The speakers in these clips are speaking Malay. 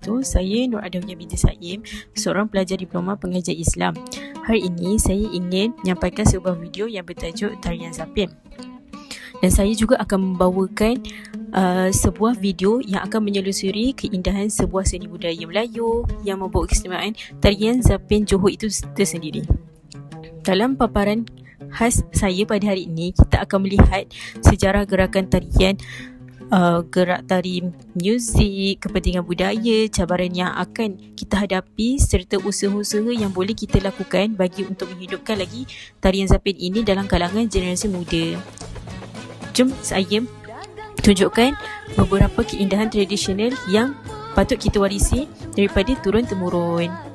wabarakatuh. Saya Nur Adawiyah binti Saim, seorang pelajar diploma pengajar Islam. Hari ini saya ingin menyampaikan sebuah video yang bertajuk Tarian Zapin. Dan saya juga akan membawakan uh, sebuah video yang akan menyelusuri keindahan sebuah seni budaya Melayu yang membawa keistimewaan Tarian Zapin Johor itu tersendiri. Dalam paparan khas saya pada hari ini, kita akan melihat sejarah gerakan tarian uh, gerak tari muzik, kepentingan budaya, cabaran yang akan kita hadapi serta usaha-usaha yang boleh kita lakukan bagi untuk menghidupkan lagi tarian zapin ini dalam kalangan generasi muda. Jom saya tunjukkan beberapa keindahan tradisional yang patut kita warisi daripada turun-temurun.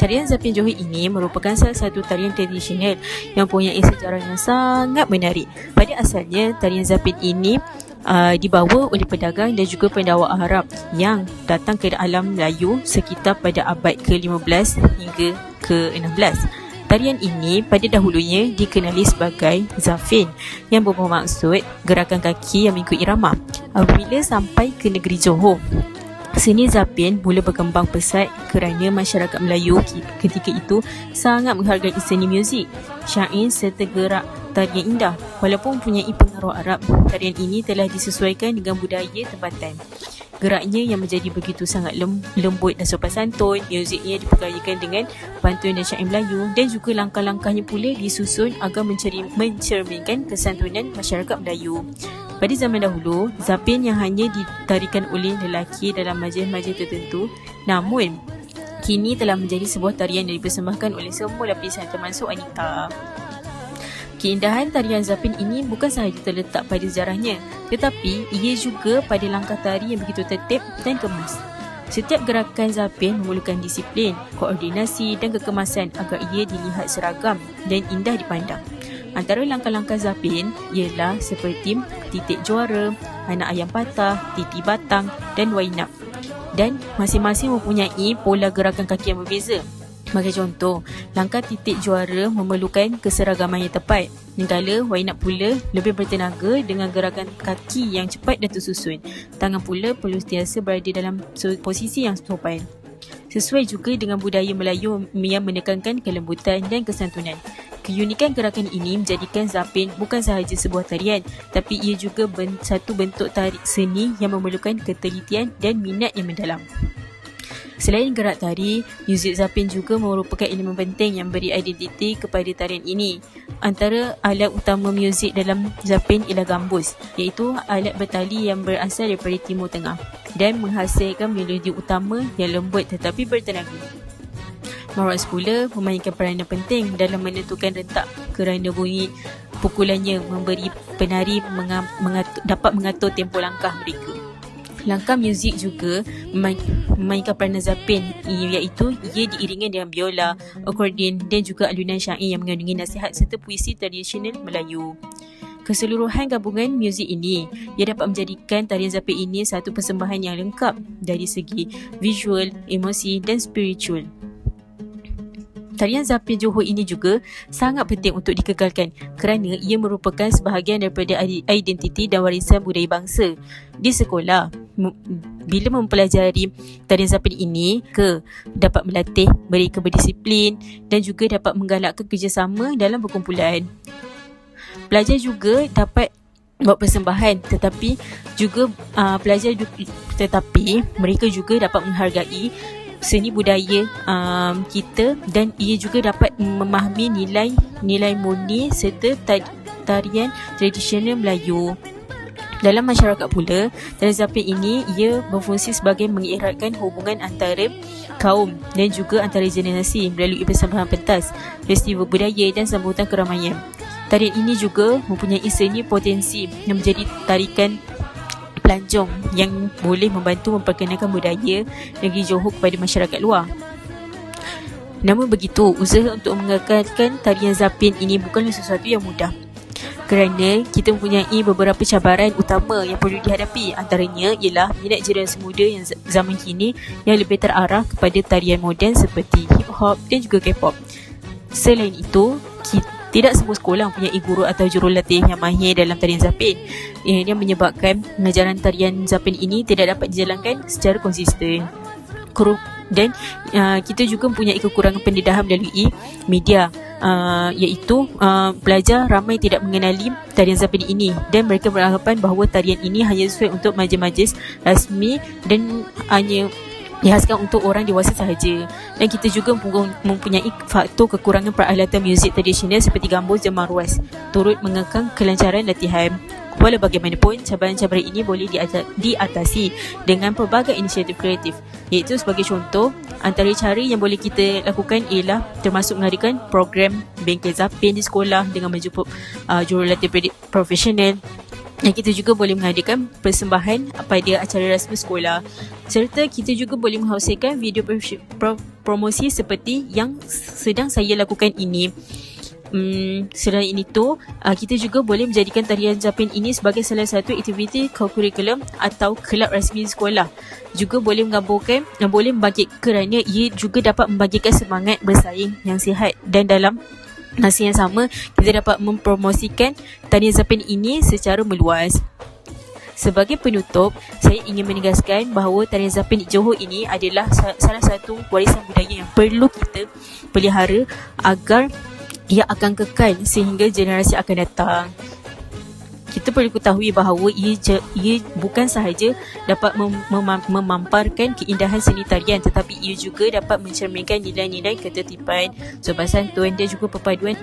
Tarian Zapin Johor ini merupakan salah satu tarian tradisional yang punya sejarah yang sangat menarik. Pada asalnya, tarian Zapin ini uh, dibawa oleh pedagang dan juga pendawa Arab yang datang ke alam Melayu sekitar pada abad ke-15 hingga ke-16. Tarian ini pada dahulunya dikenali sebagai Zafin yang bermaksud gerakan kaki yang mengikut irama. Apabila sampai ke negeri Johor, Seni Zapin mula berkembang pesat kerana masyarakat Melayu ketika itu sangat menghargai seni muzik, syair serta gerak tarian indah. Walaupun mempunyai pengaruh Arab, tarian ini telah disesuaikan dengan budaya tempatan. Geraknya yang menjadi begitu sangat lembut dan sopan santun, muziknya diperkayakan dengan pantun dan syair Melayu dan juga langkah-langkahnya pula disusun agar mencerminkan kesantunan masyarakat Melayu. Pada zaman dahulu, zapin yang hanya ditarikan oleh lelaki dalam majlis-majlis tertentu namun kini telah menjadi sebuah tarian yang dipersembahkan oleh semua lapisan termasuk wanita. Keindahan tarian Zapin ini bukan sahaja terletak pada sejarahnya tetapi ia juga pada langkah tari yang begitu tertib dan kemas. Setiap gerakan Zapin memerlukan disiplin, koordinasi dan kekemasan agar ia dilihat seragam dan indah dipandang. Antara langkah-langkah Zapin ialah seperti titik juara, anak ayam patah, titi batang dan wainap. Dan masing-masing mempunyai pola gerakan kaki yang berbeza. Sebagai contoh, langkah titik juara memerlukan keseragaman yang tepat. Negala Wainap pula lebih bertenaga dengan gerakan kaki yang cepat dan tersusun. Tangan pula perlu sentiasa berada dalam posisi yang sopan. Sesuai juga dengan budaya Melayu yang menekankan kelembutan dan kesantunan. Keunikan gerakan ini menjadikan Zapin bukan sahaja sebuah tarian tapi ia juga ben- satu bentuk tarik seni yang memerlukan ketelitian dan minat yang mendalam. Selain gerak tari, muzik zapin juga merupakan elemen penting yang beri identiti kepada tarian ini. Antara alat utama muzik dalam zapin ialah gambus, iaitu alat bertali yang berasal daripada Timur Tengah dan menghasilkan melodi utama yang lembut tetapi bertenaga. Maras pula memainkan peranan penting dalam menentukan rentak kerana bunyi pukulannya memberi penari mengatur, dapat mengatur tempo langkah mereka. Langkah muzik juga memainkan peranan zapin iaitu ia diiringi dengan biola, akordion dan juga alunan syair yang mengandungi nasihat serta puisi tradisional Melayu. Keseluruhan gabungan muzik ini ia dapat menjadikan tarian zapin ini satu persembahan yang lengkap dari segi visual, emosi dan spiritual. Tarian Zapin Johor ini juga sangat penting untuk dikekalkan kerana ia merupakan sebahagian daripada identiti dan warisan budaya bangsa. Di sekolah, bila mempelajari tarian Zapin ini ke dapat melatih mereka berdisiplin dan juga dapat menggalakkan kerjasama dalam perkumpulan. Pelajar juga dapat buat persembahan tetapi juga uh, pelajar tetapi mereka juga dapat menghargai seni budaya um, kita dan ia juga dapat memahami nilai nilai murni serta tarian tradisional Melayu. Dalam masyarakat pula, tarian zapin ini ia berfungsi sebagai mengeratkan hubungan antara kaum dan juga antara generasi melalui persembahan pentas, festival budaya dan sambutan keramaian. Tarian ini juga mempunyai seni potensi yang menjadi tarikan pelancong yang boleh membantu memperkenalkan budaya negeri Johor kepada masyarakat luar. Namun begitu, usaha untuk mengekalkan tarian zapin ini bukanlah sesuatu yang mudah. Kerana kita mempunyai beberapa cabaran utama yang perlu dihadapi Antaranya ialah minat generasi muda yang zaman kini yang lebih terarah kepada tarian moden seperti hip hop dan juga K-pop Selain itu, kita tidak semua sekolah mempunyai guru atau jurulatih yang mahir dalam tarian zapin. Ia menyebabkan pengajaran tarian zapin ini tidak dapat dijalankan secara konsisten. dan uh, kita juga mempunyai kekurangan pendedahan melalui media uh, iaitu uh, pelajar ramai tidak mengenali tarian Zapin ini. Dan mereka beranggapan bahawa tarian ini hanya sesuai untuk majlis-majlis rasmi dan hanya dihaskan untuk orang dewasa sahaja. Dan kita juga mempunyai faktor kekurangan peralatan muzik tradisional seperti gambus dan marwas turut mengekang kelancaran latihan Walau bagaimanapun, cabaran-cabaran ini boleh diatasi dengan pelbagai inisiatif kreatif. Iaitu sebagai contoh, antara cara yang boleh kita lakukan ialah termasuk mengadakan program bengkel zapin di sekolah dengan menjemput uh, jurulatih profesional. Dan kita juga boleh mengadakan persembahan pada acara rasmi sekolah. Serta kita juga boleh menghasilkan video promosi seperti yang sedang saya lakukan ini Hmm, selain itu, uh, kita juga boleh menjadikan tarian Japin ini sebagai salah satu aktiviti kurikulum atau kelab rasmi sekolah. Juga boleh menggabungkan dan boleh membangkit kerana ia juga dapat membagikan semangat bersaing yang sihat dan dalam masa yang sama kita dapat mempromosikan tarian Japin ini secara meluas. Sebagai penutup, saya ingin menegaskan bahawa tarian Zapin Johor ini adalah salah satu warisan budaya yang perlu kita pelihara agar ia akan kekal sehingga generasi akan datang. Kita perlu ketahui bahawa ia, je, ia bukan sahaja dapat mem- mem- memamparkan keindahan seni tarian tetapi ia juga dapat mencerminkan nilai-nilai ketertiban, sopan santun dan juga perpaduan